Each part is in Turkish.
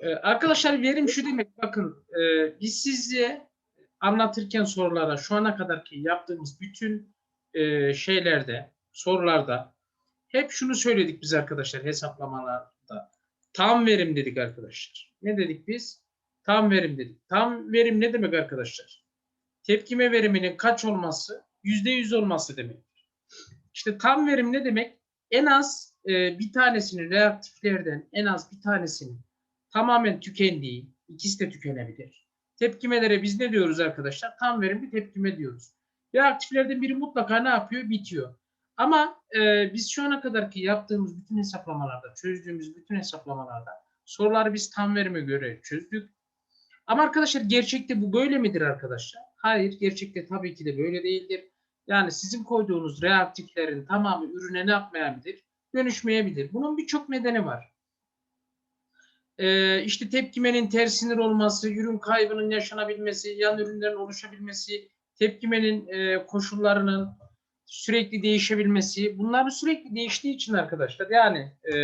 Ee, arkadaşlar verim şu demek bakın e, biz size anlatırken sorulara şu ana kadarki yaptığımız bütün e, şeylerde sorularda hep şunu söyledik biz arkadaşlar hesaplamalarda. Tam verim dedik arkadaşlar. Ne dedik biz? Tam verim dedik. Tam verim ne demek arkadaşlar? Tepkime veriminin kaç olması? Yüzde yüz olması demektir. İşte tam verim ne demek? En az e, bir tanesinin reaktiflerden en az bir tanesinin tamamen tükendiği, ikisi de tükenebilir. Tepkimelere biz ne diyoruz arkadaşlar? Tam verimli tepkime diyoruz. Reaktiflerden biri mutlaka ne yapıyor? Bitiyor. Ama e, biz şu ana kadarki yaptığımız bütün hesaplamalarda, çözdüğümüz bütün hesaplamalarda soruları biz tam verime göre çözdük. Ama arkadaşlar gerçekte bu böyle midir arkadaşlar? Hayır, gerçekte tabii ki de böyle değildir. Yani sizin koyduğunuz reaktiflerin tamamı ürüne ne yapmayabilir? Dönüşmeyebilir. Bunun birçok nedeni var. Ee, işte tepkimenin ters sinir olması, ürün kaybının yaşanabilmesi, yan ürünlerin oluşabilmesi, tepkimenin e, koşullarının sürekli değişebilmesi. Bunların sürekli değiştiği için arkadaşlar yani e,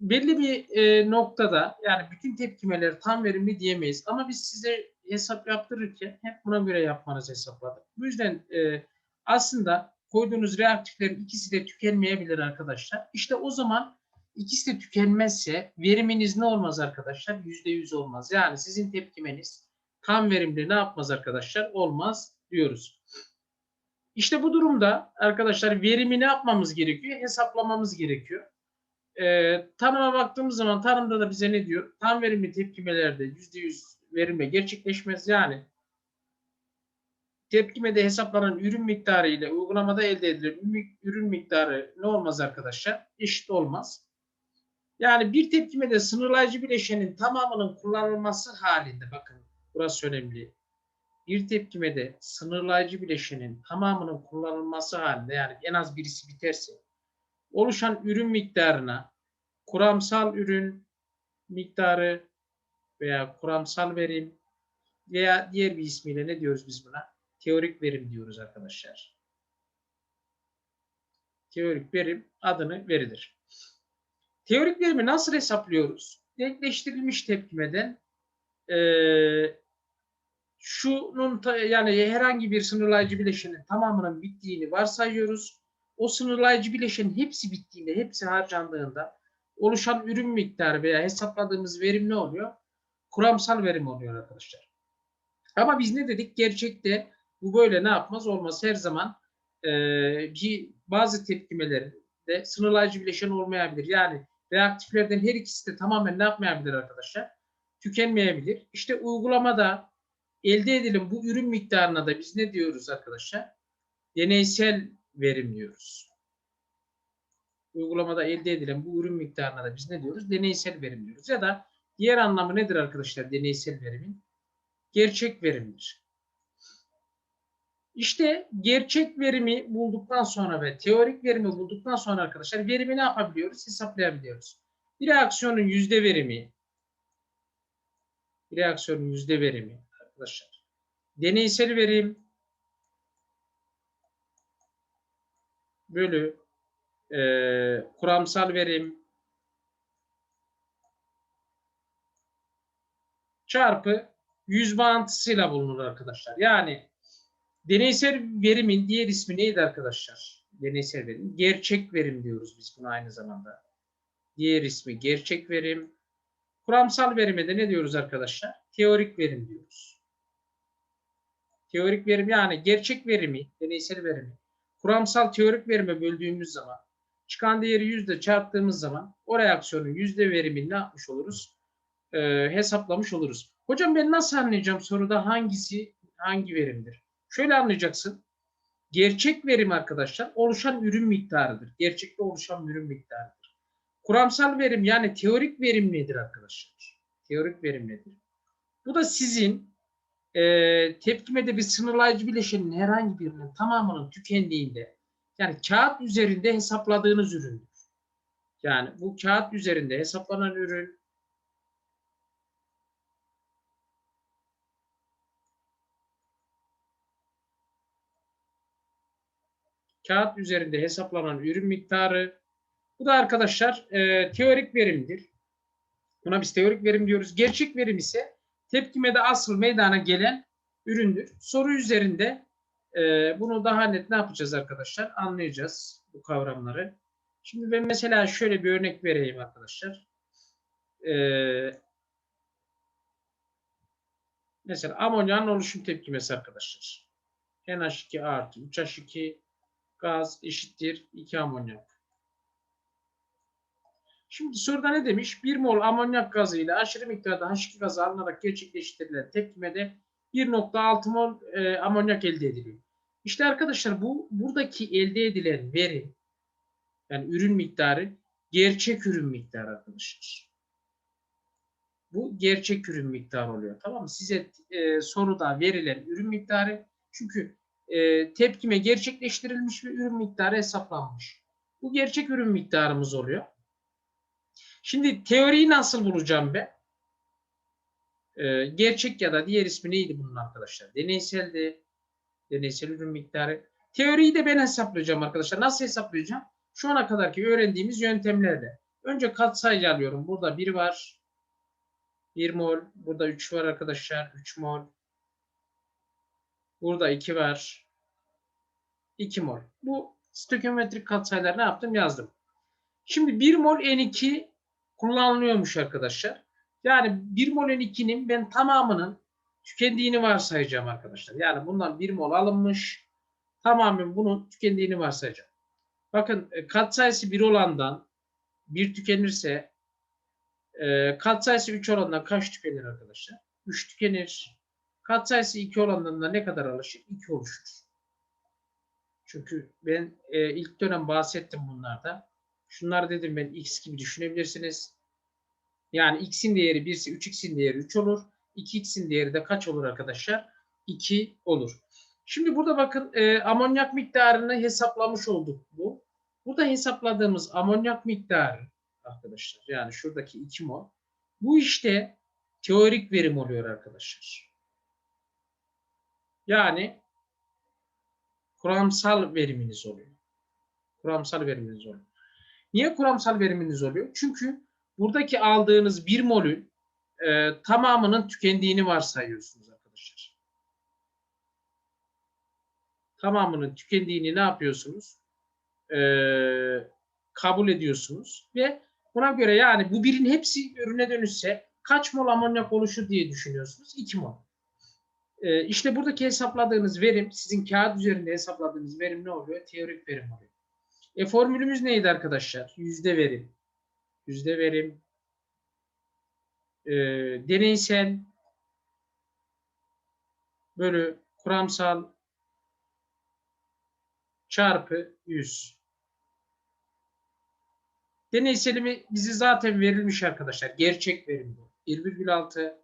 belli bir e, noktada yani bütün tepkimeleri tam verimli diyemeyiz. Ama biz size hesap yaptırırken hep buna göre yapmanızı hesapladık. Bu yüzden e, aslında koyduğunuz reaktiflerin ikisi de tükenmeyebilir arkadaşlar. İşte o zaman ikisi de tükenmezse veriminiz ne olmaz arkadaşlar? Yüzde yüz olmaz. Yani sizin tepkimeniz tam verimli ne yapmaz arkadaşlar? Olmaz diyoruz. İşte bu durumda arkadaşlar verimi ne yapmamız gerekiyor? Hesaplamamız gerekiyor. Ee, tanıma baktığımız zaman tanımda da bize ne diyor? Tam verimli tepkimelerde yüzde yüz verimle gerçekleşmez. Yani tepkimede hesaplanan ürün miktarı ile uygulamada elde edilen ürün miktarı ne olmaz arkadaşlar? Eşit olmaz. Yani bir tepkimede sınırlayıcı bileşenin tamamının kullanılması halinde bakın burası önemli. Bir tepkimede sınırlayıcı bileşenin tamamının kullanılması halinde yani en az birisi biterse oluşan ürün miktarına kuramsal ürün miktarı veya kuramsal verim veya diğer bir ismiyle ne diyoruz biz buna? Teorik verim diyoruz arkadaşlar. Teorik verim adını verilir. Teorik verimi nasıl hesaplıyoruz? Denkleştirilmiş tepkimeden e, şunun yani herhangi bir sınırlayıcı bileşenin tamamının bittiğini varsayıyoruz. O sınırlayıcı bileşenin hepsi bittiğinde, hepsi harcandığında oluşan ürün miktarı veya hesapladığımız verim ne oluyor? Kuramsal verim oluyor arkadaşlar. Ama biz ne dedik? Gerçekte bu böyle ne yapmaz? Olmaz. Her zaman e, bir, bazı tepkimelerde sınırlayıcı bileşen olmayabilir. Yani reaktiflerden her ikisi de tamamen ne yapmayabilir arkadaşlar? Tükenmeyebilir. İşte uygulamada elde edilen bu ürün miktarına da biz ne diyoruz arkadaşlar? Deneysel verim diyoruz. Uygulamada elde edilen bu ürün miktarına da biz ne diyoruz? Deneysel verim diyoruz. Ya da diğer anlamı nedir arkadaşlar deneysel verimin? Gerçek verimdir. İşte gerçek verimi bulduktan sonra ve teorik verimi bulduktan sonra arkadaşlar verimi ne yapabiliyoruz? Hesaplayabiliyoruz. Bir reaksiyonun yüzde verimi bir reaksiyonun yüzde verimi arkadaşlar. Deneysel verim bölü e, kuramsal verim çarpı yüz bağıntısıyla bulunur arkadaşlar. Yani deneysel verimin diğer ismi neydi arkadaşlar? Deneysel verim. Gerçek verim diyoruz biz buna aynı zamanda. Diğer ismi gerçek verim. Kuramsal verime de ne diyoruz arkadaşlar? Teorik verim diyoruz. Teorik verim yani gerçek verimi, deneysel verimi kuramsal teorik verime böldüğümüz zaman çıkan değeri yüzde çarptığımız zaman o reaksiyonun yüzde verimini ne yapmış oluruz? Ee, hesaplamış oluruz. Hocam ben nasıl anlayacağım soruda hangisi hangi verimdir? Şöyle anlayacaksın. Gerçek verim arkadaşlar oluşan ürün miktarıdır. Gerçekte oluşan ürün miktarıdır. Kuramsal verim yani teorik verim nedir arkadaşlar? Teorik verim nedir? Bu da sizin e, tepkimede bir sınırlayıcı bileşenin herhangi birinin tamamının tükendiğinde yani kağıt üzerinde hesapladığınız üründür. Yani bu kağıt üzerinde hesaplanan ürün kağıt üzerinde hesaplanan ürün miktarı bu da arkadaşlar e, teorik verimdir. Buna biz teorik verim diyoruz. Gerçek verim ise tepkimede asıl meydana gelen üründür. Soru üzerinde e, bunu daha net ne yapacağız arkadaşlar? Anlayacağız bu kavramları. Şimdi ben mesela şöyle bir örnek vereyim arkadaşlar. E, mesela amonyanın oluşum tepkimesi arkadaşlar. NH2 artı 3H2 gaz eşittir 2 amonyak. Şimdi soruda ne demiş? 1 mol amonyak gazı ile aşırı miktarda H2 gazı alınarak gerçekleştirilen tepkimede 1.6 mol e, amonyak elde ediliyor. İşte arkadaşlar bu buradaki elde edilen veri yani ürün miktarı gerçek ürün miktarı arkadaşlar. Bu gerçek ürün miktarı oluyor. Tamam mı? Size e, soruda verilen ürün miktarı çünkü e, tepkime gerçekleştirilmiş bir ürün miktarı hesaplanmış. Bu gerçek ürün miktarımız oluyor. Şimdi teoriyi nasıl bulacağım ben? Ee, gerçek ya da diğer ismi neydi bunun arkadaşlar? Deneyseldi. Deneysel ürün miktarı. Teoriyi de ben hesaplayacağım arkadaşlar. Nasıl hesaplayacağım? Şu ana kadarki öğrendiğimiz yöntemlerle. Önce katsayıcı alıyorum. Burada 1 var. 1 mol. Burada 3 var arkadaşlar. 3 mol. Burada 2 var. 2 mol. Bu stoichiometrik katsayılar ne yaptım? Yazdım. Şimdi 1 mol N2 kullanılıyormuş arkadaşlar. Yani 1 mol N2'nin ben tamamının tükendiğini varsayacağım arkadaşlar. Yani bundan 1 mol alınmış. Tamamen bunun tükendiğini varsayacağım. Bakın e, katsayısı 1 olandan 1 tükenirse e, katsayısı 3 olandan kaç tükenir arkadaşlar? 3 tükenir. Katsayısı 2 olandan da ne kadar alışır? 2 oluşur. Çünkü ben e, ilk dönem bahsettim bunlarda. Şunlar dedim ben x gibi düşünebilirsiniz. Yani x'in değeri 1 ise 3x'in değeri 3 olur. 2x'in değeri de kaç olur arkadaşlar? 2 olur. Şimdi burada bakın e, amonyak miktarını hesaplamış olduk bu. Burada hesapladığımız amonyak miktarı arkadaşlar yani şuradaki 2 mol bu işte teorik verim oluyor arkadaşlar. Yani kuramsal veriminiz oluyor. Kuramsal veriminiz oluyor. Niye kuramsal veriminiz oluyor? Çünkü buradaki aldığınız 1 molün e, tamamının tükendiğini varsayıyorsunuz arkadaşlar. Tamamının tükendiğini ne yapıyorsunuz? E, kabul ediyorsunuz ve buna göre yani bu birin hepsi ürüne dönüşse kaç mol amonyak oluşur diye düşünüyorsunuz? 2 mol. E, işte buradaki hesapladığınız verim, sizin kağıt üzerinde hesapladığınız verim ne oluyor? Teorik verim oluyor. E formülümüz neydi arkadaşlar? Yüzde verim. Yüzde verim. E, deneysel bölü kuramsal çarpı 100. Deneyselimi bizi zaten verilmiş arkadaşlar. Gerçek verim bu. 1,6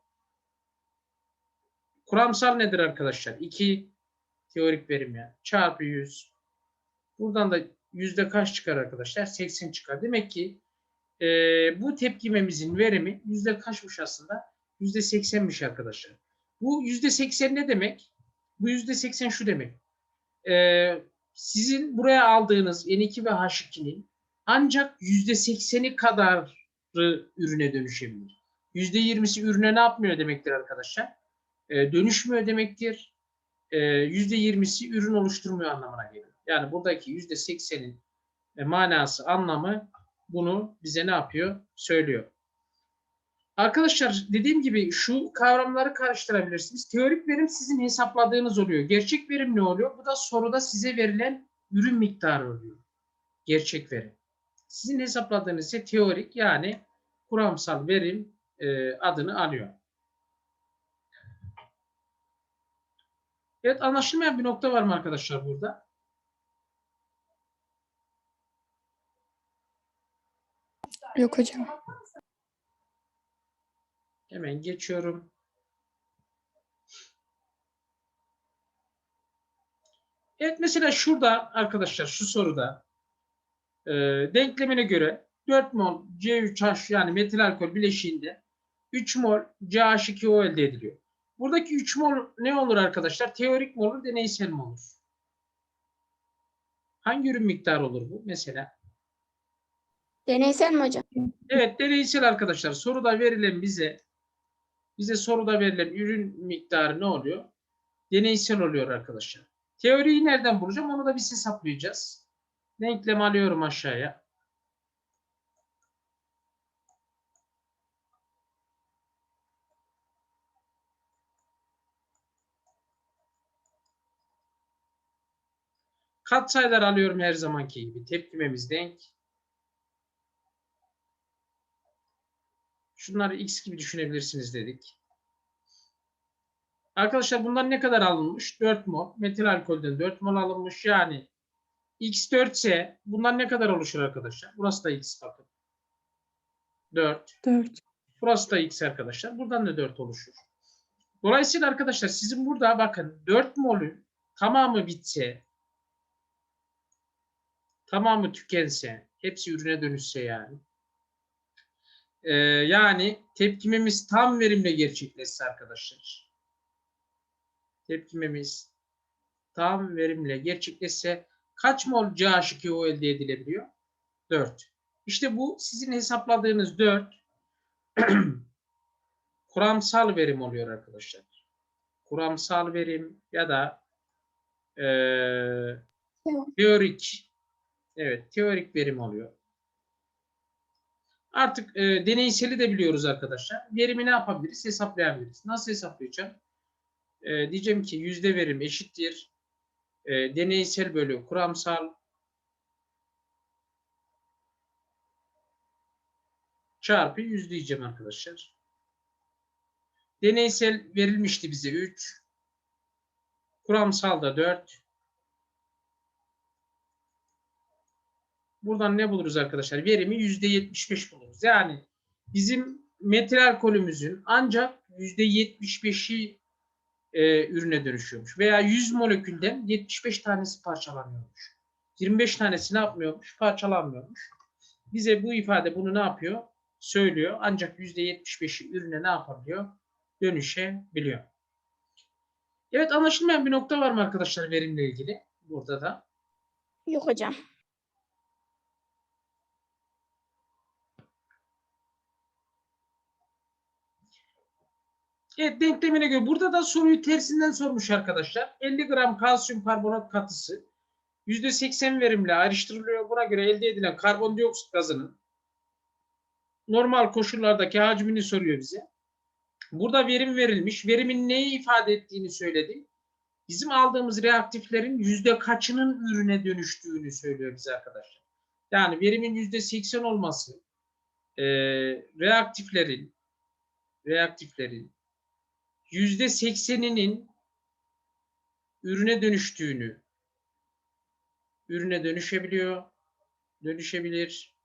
Kuramsal nedir arkadaşlar? 2 teorik verim yani. Çarpı 100. Buradan da yüzde kaç çıkar arkadaşlar? 80 çıkar. Demek ki e, bu tepkimemizin verimi yüzde kaçmış aslında? Yüzde 80'miş arkadaşlar. Bu yüzde 80 ne demek? Bu yüzde 80 şu demek. E, sizin buraya aldığınız N2 ve H2'nin ancak yüzde 80'i kadar ürüne dönüşebilir. Yüzde 20'si ürüne ne yapmıyor demektir arkadaşlar? E, dönüşmüyor demektir. E, yüzde 20'si ürün oluşturmuyor anlamına gelir. Yani buradaki yüzde seksenin manası, anlamı bunu bize ne yapıyor? Söylüyor. Arkadaşlar dediğim gibi şu kavramları karıştırabilirsiniz. Teorik verim sizin hesapladığınız oluyor. Gerçek verim ne oluyor? Bu da soruda size verilen ürün miktarı oluyor. Gerçek verim. Sizin hesapladığınız ise teorik yani kuramsal verim e, adını alıyor. Evet anlaşılmayan bir nokta var mı arkadaşlar burada? Yok hocam. Hemen geçiyorum. Evet mesela şurada arkadaşlar şu soruda e, denklemine göre 4 mol C3H yani metil alkol bileşiğinde 3 mol CH2O elde ediliyor. Buradaki 3 mol ne olur arkadaşlar? Teorik mi olur, deneysel mi olur? Hangi ürün miktarı olur bu? Mesela. Deneysel mi hocam? Evet deneysel arkadaşlar soruda verilen bize bize soruda verilen ürün miktarı ne oluyor? Deneysel oluyor arkadaşlar. Teoriyi nereden bulacağım onu da biz hesaplayacağız. Denklem alıyorum aşağıya. Katsayılar alıyorum her zamanki gibi. Tepkimemiz denk. Şunları x gibi düşünebilirsiniz dedik. Arkadaşlar bundan ne kadar alınmış? 4 mol. Metil alkolden 4 mol alınmış. Yani x 4 ise bundan ne kadar oluşur arkadaşlar? Burası da x bakın. 4. 4. Burası da x arkadaşlar. Buradan da 4 oluşur. Dolayısıyla arkadaşlar sizin burada bakın 4 molün tamamı bitse tamamı tükense hepsi ürüne dönüşse yani ee, yani tepkimemiz tam verimle gerçekleşse arkadaşlar. Tepkimemiz tam verimle gerçekleşse kaç mol CH2O elde edilebiliyor? 4. İşte bu sizin hesapladığınız 4 kuramsal verim oluyor arkadaşlar. Kuramsal verim ya da eee, teorik evet teorik verim oluyor. Artık e, deneyseli de biliyoruz arkadaşlar. Verimi ne yapabiliriz? Hesaplayabiliriz. Nasıl hesaplayacağım? E, diyeceğim ki yüzde verim eşittir. E, deneysel bölü kuramsal çarpı yüz diyeceğim arkadaşlar. Deneysel verilmişti bize 3. Kuramsal da 4. Buradan ne buluruz arkadaşlar? Verimi %75 buluruz. Yani bizim metil alkolümüzün ancak %75'i e, ürüne dönüşüyormuş. Veya 100 molekülden 75 tanesi parçalanıyormuş. 25 tanesi ne yapmıyormuş? Parçalanmıyormuş. Bize bu ifade bunu ne yapıyor? Söylüyor. Ancak %75'i ürüne ne yapabiliyor? Dönüşebiliyor. Evet anlaşılmayan bir nokta var mı arkadaşlar verimle ilgili? Burada da. Yok hocam. Evet denklemine göre burada da soruyu tersinden sormuş arkadaşlar. 50 gram kalsiyum karbonat katısı %80 verimle ayrıştırılıyor. Buna göre elde edilen karbondioksit gazının normal koşullardaki hacmini soruyor bize. Burada verim verilmiş. Verimin neyi ifade ettiğini söyledi. Bizim aldığımız reaktiflerin yüzde kaçının ürüne dönüştüğünü söylüyor bize arkadaşlar. Yani verimin yüzde 80 olması e, reaktiflerin reaktiflerin yüzde sekseninin ürüne dönüştüğünü, ürüne dönüşebiliyor, dönüşebilir.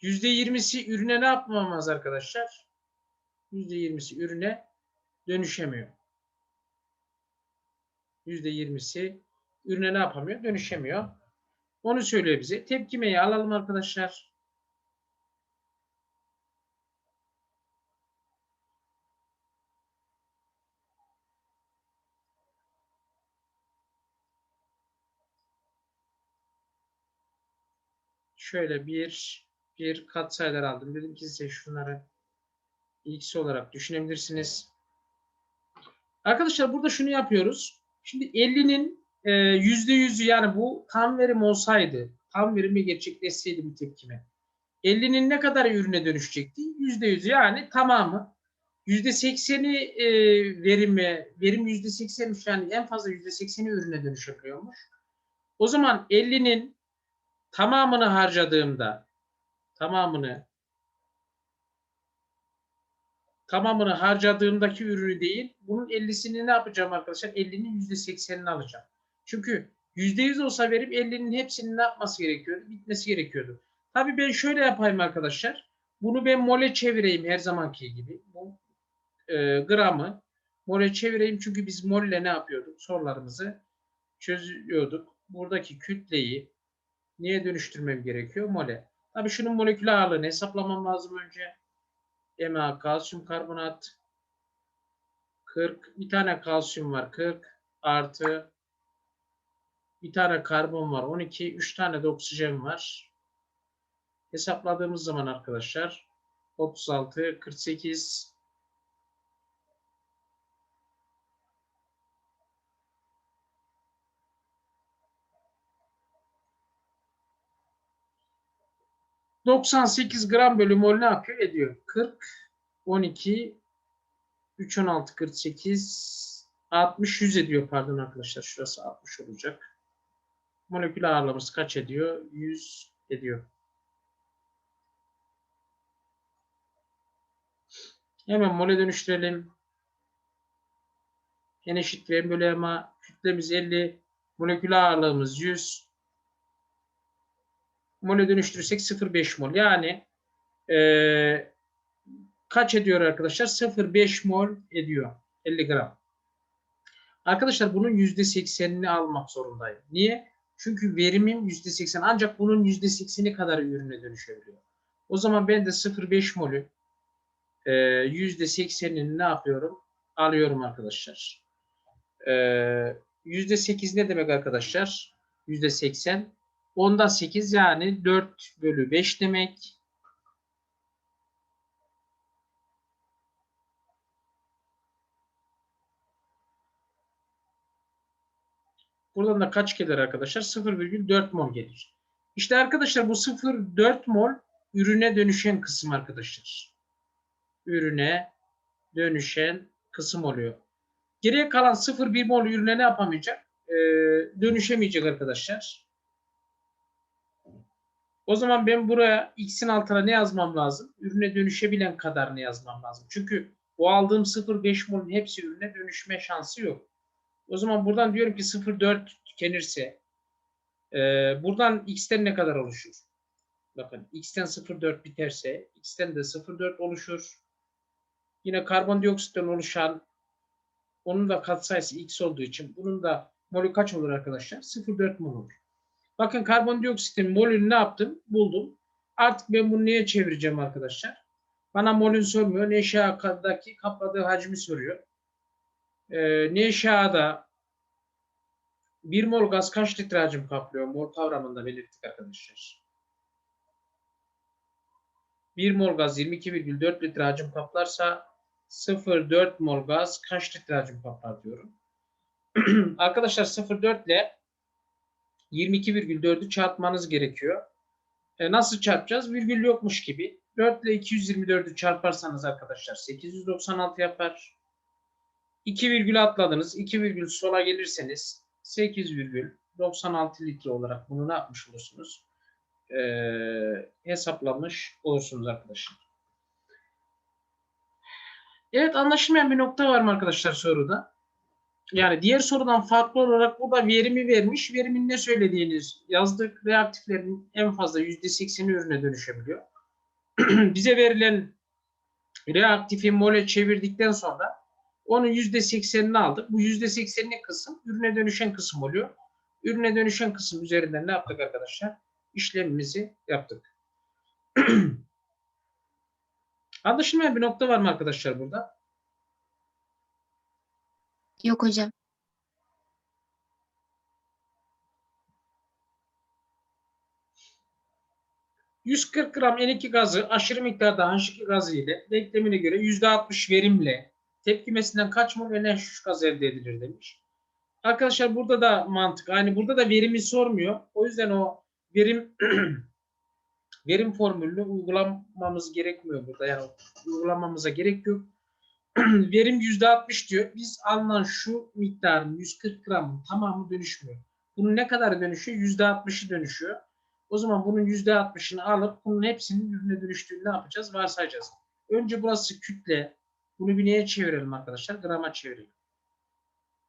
Yüzde yirmisi ürüne ne yapmamaz arkadaşlar? Yüzde yirmisi ürüne dönüşemiyor. Yüzde yirmisi ürüne ne yapamıyor? Dönüşemiyor. Onu söylüyor bize. Tepkimeyi alalım arkadaşlar. Şöyle bir bir katsayılar aldım. Dedim ki size şunları x olarak düşünebilirsiniz. Arkadaşlar burada şunu yapıyoruz. Şimdi 50'nin e, %100'ü yani bu tam verim olsaydı, tam verimi gerçekleşseydi bu tepkime. 50'nin ne kadar ürüne dönüşecekti? %100 yani tamamı. %80'i e, verimi, verim %80'miş yani en fazla %80'i ürüne dönüşebiliyormuş. O zaman 50'nin tamamını harcadığımda tamamını tamamını harcadığımdaki ürünü değil bunun 50'sini ne yapacağım arkadaşlar? 50'nin %80'ini alacağım. Çünkü %100 olsa verip 50'nin hepsini ne yapması gerekiyordu? Bitmesi gerekiyordu. Tabii ben şöyle yapayım arkadaşlar. Bunu ben mole çevireyim her zamanki gibi. Bu e, gramı mole çevireyim çünkü biz mol ile ne yapıyorduk? Sorularımızı çözüyorduk. Buradaki kütleyi Niye dönüştürmem gerekiyor? Mole. Tabii şunun molekül ağırlığını hesaplamam lazım önce. Ma kalsiyum karbonat 40. Bir tane kalsiyum var 40 artı bir tane karbon var 12. 3 tane de oksijen var. Hesapladığımız zaman arkadaşlar 36, 48, ...98 gram bölü mol ne yapıyor? Ediyor. 40, 12, 3, 16, 48, 60, 100 ediyor pardon arkadaşlar. Şurası 60 olacak. Molekül ağırlığımız kaç ediyor? 100 ediyor. Hemen mole dönüştürelim. N eşittir M bölü M kütlemiz 50. Molekül ağırlığımız 100. Mole dönüştürürsek 0,5 mol. Yani eee, kaç ediyor arkadaşlar? 0,5 mol ediyor. 50 gram. Arkadaşlar bunun %80'ini almak zorundayım. Niye? Çünkü verimim %80 ancak bunun %80'i kadar ürüne dönüşebiliyor. O zaman ben de 0,5 molü e, %80'ini ne yapıyorum? Alıyorum arkadaşlar. E, %8 ne demek arkadaşlar? %80. Onda 8 yani 4 bölü 5 demek. Buradan da kaç gelir arkadaşlar? 0,4 mol gelir. İşte arkadaşlar bu 0,4 mol ürüne dönüşen kısım arkadaşlar. Ürüne dönüşen kısım oluyor. Geriye kalan 0,1 mol ürüne ne yapamayacak? Ee, dönüşemeyecek arkadaşlar. O zaman ben buraya x'in altına ne yazmam lazım? Ürüne dönüşebilen kadarını yazmam lazım. Çünkü o aldığım 0,5 molün hepsi ürüne dönüşme şansı yok. O zaman buradan diyorum ki 0,4 tükenirse e, buradan x'ten ne kadar oluşur? Bakın x'ten 0,4 biterse x'ten de 0,4 oluşur. Yine karbondioksitten oluşan onun da katsayısı x olduğu için bunun da molü kaç olur arkadaşlar? 0,4 mol olur. Bakın karbondioksitin molünü ne yaptım? Buldum. Artık ben bunu neye çevireceğim arkadaşlar? Bana molün sormuyor. NŞA'daki kapladığı hacmi soruyor. Ee, NŞA'da 1 mol gaz kaç litre hacim kaplıyor? Mol kavramında belirttik arkadaşlar. 1 mol gaz 22,4 litre hacim kaplarsa 0,4 mol gaz kaç litre hacim kaplar diyorum. arkadaşlar 0,4 ile 22,4'ü çarpmanız gerekiyor. E, nasıl çarpacağız? Virgül yokmuş gibi. 4 ile 224'ü çarparsanız arkadaşlar 896 yapar. 2 virgül atladınız. 2 virgül sola gelirseniz 8,96 litre olarak bunu ne yapmış olursunuz? Ee, hesaplamış olursunuz arkadaşlar. Evet anlaşılmayan bir nokta var mı arkadaşlar soruda? Yani diğer sorudan farklı olarak burada verimi vermiş. Verimin ne söylediğiniz yazdık. Reaktiflerin en fazla %80'i ürüne dönüşebiliyor. Bize verilen reaktifi mole çevirdikten sonra onun %80'ini aldık. Bu %80'lik kısım ürüne dönüşen kısım oluyor. Ürüne dönüşen kısım üzerinden ne yaptık arkadaşlar? İşlemimizi yaptık. Anlaşılmayan bir nokta var mı arkadaşlar burada? Yok hocam. ...140 gram N2 gazı aşırı miktarda H2 gazı ile denklemine göre %60 verimle tepkimesinden kaç mol NH3 gaz elde edilir demiş. Arkadaşlar burada da mantık. Yani burada da verimi sormuyor. O yüzden o verim verim formülünü uygulamamız gerekmiyor burada. Yani uygulamamıza gerek yok. verim %60 diyor. Biz alınan şu miktarın 140 gramın tamamı dönüşmüyor. Bunun ne kadar dönüşüyor? %60'ı dönüşüyor. O zaman bunun %60'ını alıp bunun hepsinin ürüne dönüştüğünü ne yapacağız? Varsayacağız. Önce burası kütle. Bunu bir neye çevirelim arkadaşlar? Grama çevirelim.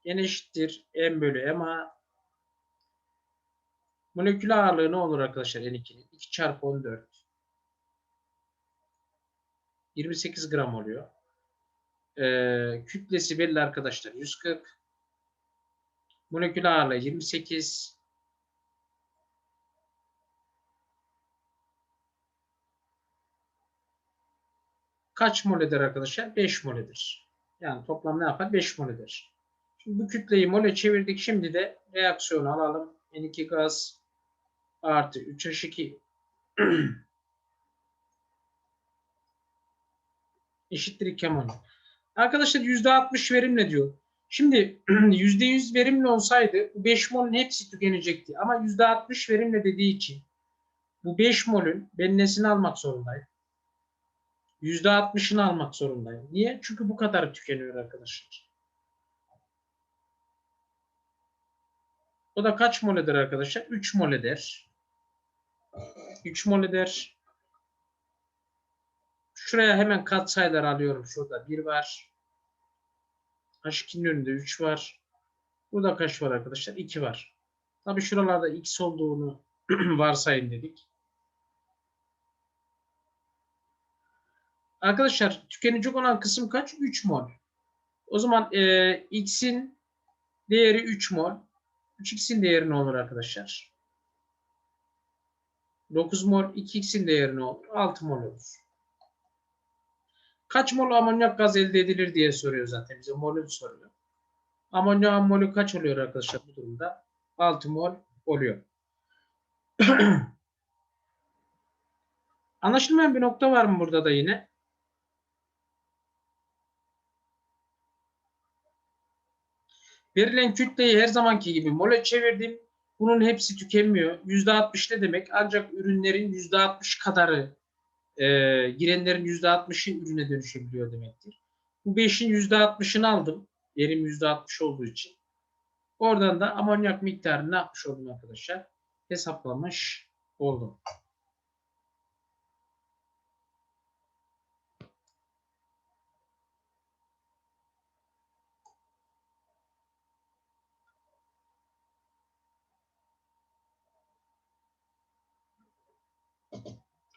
N eşittir M bölü MA. Molekül ağırlığı ne olur arkadaşlar N2'nin? 2 çarpı 14. 28 gram oluyor e, kütlesi belli arkadaşlar 140. Molekül ağırlığı 28. Kaç mol eder arkadaşlar? 5 mol eder. Yani toplam ne yapar? 5 mol eder. Şimdi bu kütleyi mole çevirdik. Şimdi de reaksiyonu alalım. N2 gaz artı 3H2 eşittir 2 mol. Arkadaşlar %60 verimle diyor. Şimdi %100 verimli olsaydı bu 5 molün hepsi tükenecekti. Ama %60 verimle dediği için bu 5 molün ben nesini almak zorundayım? %60'ını almak zorundayım. Niye? Çünkü bu kadar tükeniyor arkadaşlar. O da kaç mol eder arkadaşlar? 3 mol eder. 3 mol eder. Şuraya hemen katsayılar alıyorum. Şurada 1 var. H2'nin önünde 3 var. Burada kaç var arkadaşlar? 2 var. Tabii şuralarda x olduğunu varsayın dedik. Arkadaşlar tükenecek olan kısım kaç? 3 mol. O zaman e, x'in değeri 3 mol. 3x'in değeri ne olur arkadaşlar? 9 mol. 2x'in değeri ne olur? 6 mol olur. Kaç mol amonyak gaz elde edilir diye soruyor zaten bize. Molün soruyor. Amonyak molü kaç oluyor arkadaşlar bu durumda? 6 mol oluyor. Anlaşılmayan bir nokta var mı burada da yine? Verilen kütleyi her zamanki gibi mole çevirdim. Bunun hepsi tükenmiyor. %60 ne demek? Ancak ürünlerin %60 kadarı e, girenlerin %60'ı ürüne dönüşebiliyor demektir. Bu 5'in %60'ını aldım. Verim %60 olduğu için. Oradan da amonyak miktarını ne yapmış oldum arkadaşlar? Hesaplamış oldum.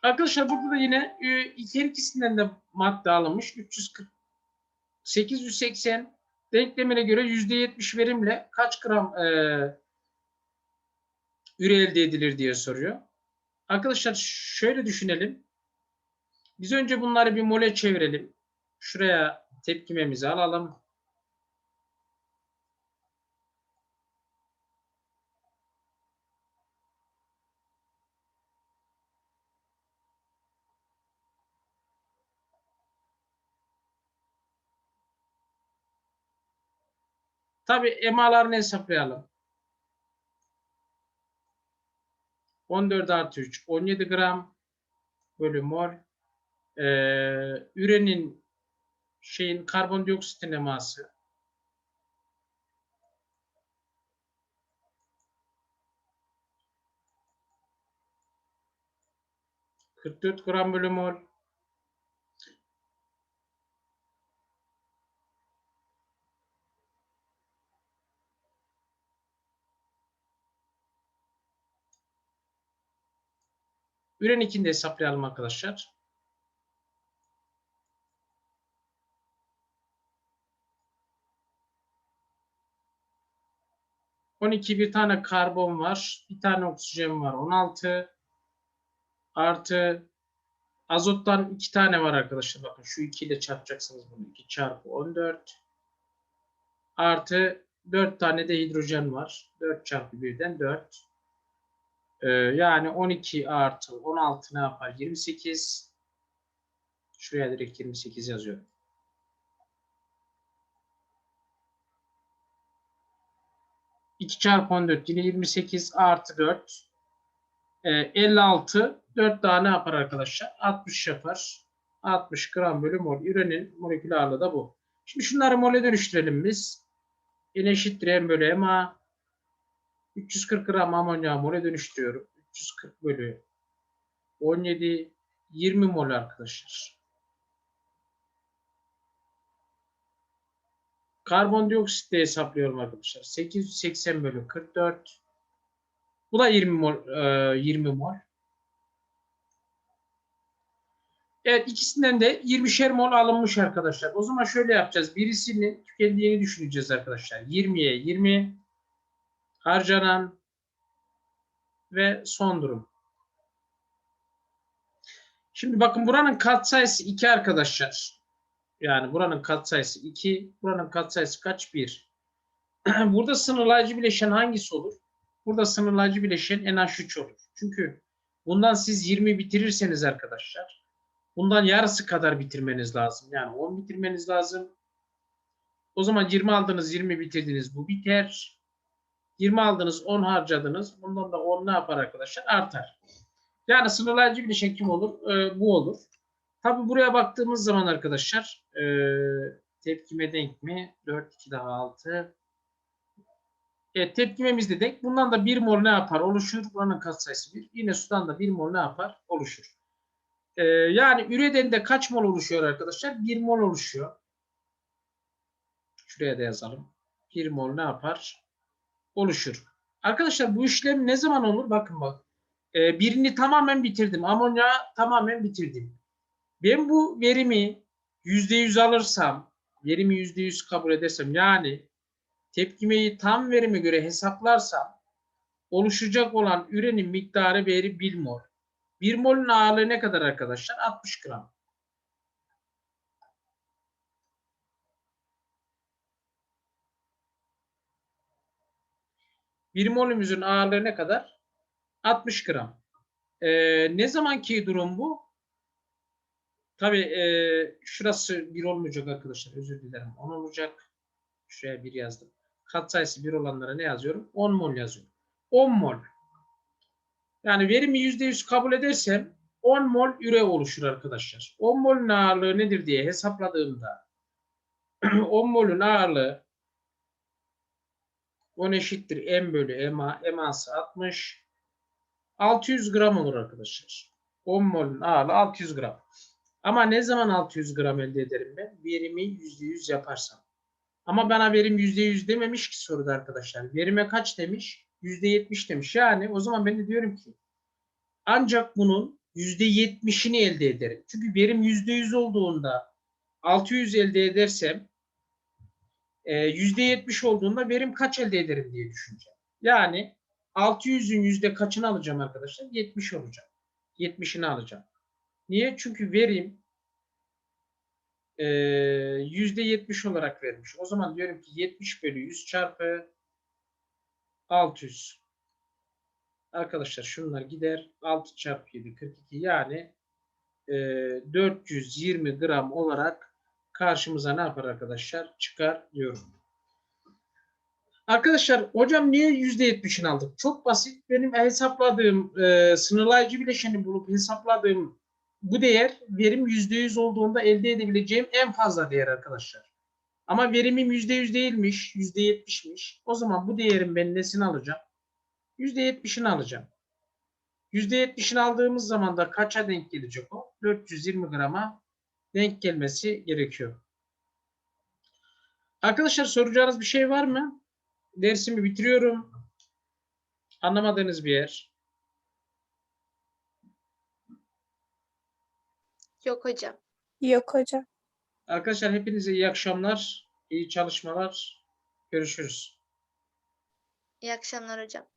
Arkadaşlar burada da yine e, her ikisinden de madde alınmış. 340 880 denklemine göre %70 verimle kaç gram e, üre elde edilir diye soruyor. Arkadaşlar şöyle düşünelim. Biz önce bunları bir mole çevirelim. Şuraya tepkimemizi alalım. Tabi emalarını hesaplayalım. 14 artı 3 17 gram bölü mol. Ee, ürenin şeyin karbondioksitin eması ...44 gram bölü mol. Üren 2'ni de hesaplayalım arkadaşlar. On iki bir tane karbon var. Bir tane oksijen var. 16 artı azottan iki tane var arkadaşlar. Bakın şu 2 ile çarpacaksınız bunu. 2 çarpı 14 artı 4 tane de hidrojen var. 4 çarpı 1'den 4. Ee, yani 12 artı 16 ne yapar? 28. Şuraya direkt 28 yazıyorum. İki çarpı 14 yine 28 artı 4. Ee, 56. 4 daha ne yapar arkadaşlar? 60 yapar. 60 gram bölü mol. Ürenin molekül ağırlığı da bu. Şimdi şunları mole dönüştürelim biz. N eşittir M bölü MA. 340 gram amonyağı mole dönüştürüyorum. 340 bölü 17 20 mol arkadaşlar. Karbondioksit de hesaplıyorum arkadaşlar. 880 bölü 44. Bu da 20 mol. E, 20 mol. Evet ikisinden de 20'şer mol alınmış arkadaşlar. O zaman şöyle yapacağız. Birisinin tükendiğini düşüneceğiz arkadaşlar. 20'ye 20 harcanan ve son durum. Şimdi bakın buranın katsayısı 2 arkadaşlar. Yani buranın katsayısı 2. Buranın katsayısı kaç? 1. Burada sınırlayıcı bileşen hangisi olur? Burada sınırlayıcı bileşen NH3 olur. Çünkü bundan siz 20 bitirirseniz arkadaşlar Bundan yarısı kadar bitirmeniz lazım. Yani 10 bitirmeniz lazım. O zaman 20 aldınız, 20 bitirdiniz. Bu biter. 20 aldınız, 10 harcadınız. Bundan da 10 ne yapar arkadaşlar? Artar. Yani sınırlayıcı bileşen kim olur? Ee, bu olur. Tabi buraya baktığımız zaman arkadaşlar e, tepkime denk mi? 4, 2 daha 6. Evet tepkimemiz de denk. Bundan da 1 mol ne yapar? Oluşur. Buranın katsayısı 1. Yine sudan da 1 mol ne yapar? Oluşur. Ee, yani üreden de kaç mol oluşuyor arkadaşlar? 1 mol oluşuyor. Şuraya da yazalım. 1 mol ne yapar? Oluşur. Arkadaşlar bu işlem ne zaman olur? Bakın bak. Ee, birini tamamen bitirdim. Amonya tamamen bitirdim. Ben bu verimi %100 alırsam, verimi %100 kabul edersem yani tepkimeyi tam verime göre hesaplarsam oluşacak olan ürenin miktarı veri 1 mol. 1 molün ağırlığı ne kadar arkadaşlar? 60 gram. Bir molümüzün ağırlığı ne kadar? 60 gram. Ee, ne zamanki durum bu? Tabii e, şurası 1 olmayacak arkadaşlar. Özür dilerim. 10 olacak. Şuraya 1 yazdım. Katsayısı 1 olanlara ne yazıyorum? 10 mol yazıyorum. 10 mol. Yani verimi %100 kabul edersem 10 mol üre oluşur arkadaşlar. 10 molün ağırlığı nedir diye hesapladığımda 10 molün ağırlığı 10 eşittir m bölü ma. Ma'sı 60. 600 gram olur arkadaşlar. 10 molün ağırlığı 600 gram. Ama ne zaman 600 gram elde ederim ben? Verimi %100 yaparsam. Ama bana verim %100 dememiş ki soruda arkadaşlar. Verime kaç demiş? %70 demiş. Yani o zaman ben de diyorum ki ancak bunun %70'ini elde ederim. Çünkü verim %100 olduğunda 600 elde edersem e, %70 olduğunda verim kaç elde ederim diye düşüneceğim. Yani 600'ün yüzde kaçını alacağım arkadaşlar? 70 olacak. 70'ini alacağım. Niye? Çünkü verim e, yüzde 70 olarak vermiş. O zaman diyorum ki 70 bölü 100 çarpı 600. Arkadaşlar şunlar gider. 6 çarpı 7 42 yani e, 420 gram olarak karşımıza ne yapar arkadaşlar? Çıkar diyorum. Arkadaşlar hocam niye %70'ini aldık? Çok basit. Benim hesapladığım e, sınırlayıcı bileşeni bulup hesapladığım bu değer verim %100 olduğunda elde edebileceğim en fazla değer arkadaşlar. Ama verimim %100 değilmiş, %70'miş. O zaman bu değerin ben nesini alacağım? %70'ini alacağım. %70'ini aldığımız zaman da kaça denk gelecek o? 420 grama denk gelmesi gerekiyor. Arkadaşlar soracağınız bir şey var mı? Dersimi bitiriyorum. Anlamadığınız bir yer. Yok hocam. Yok hocam. Arkadaşlar hepinize iyi akşamlar, iyi çalışmalar. Görüşürüz. İyi akşamlar hocam.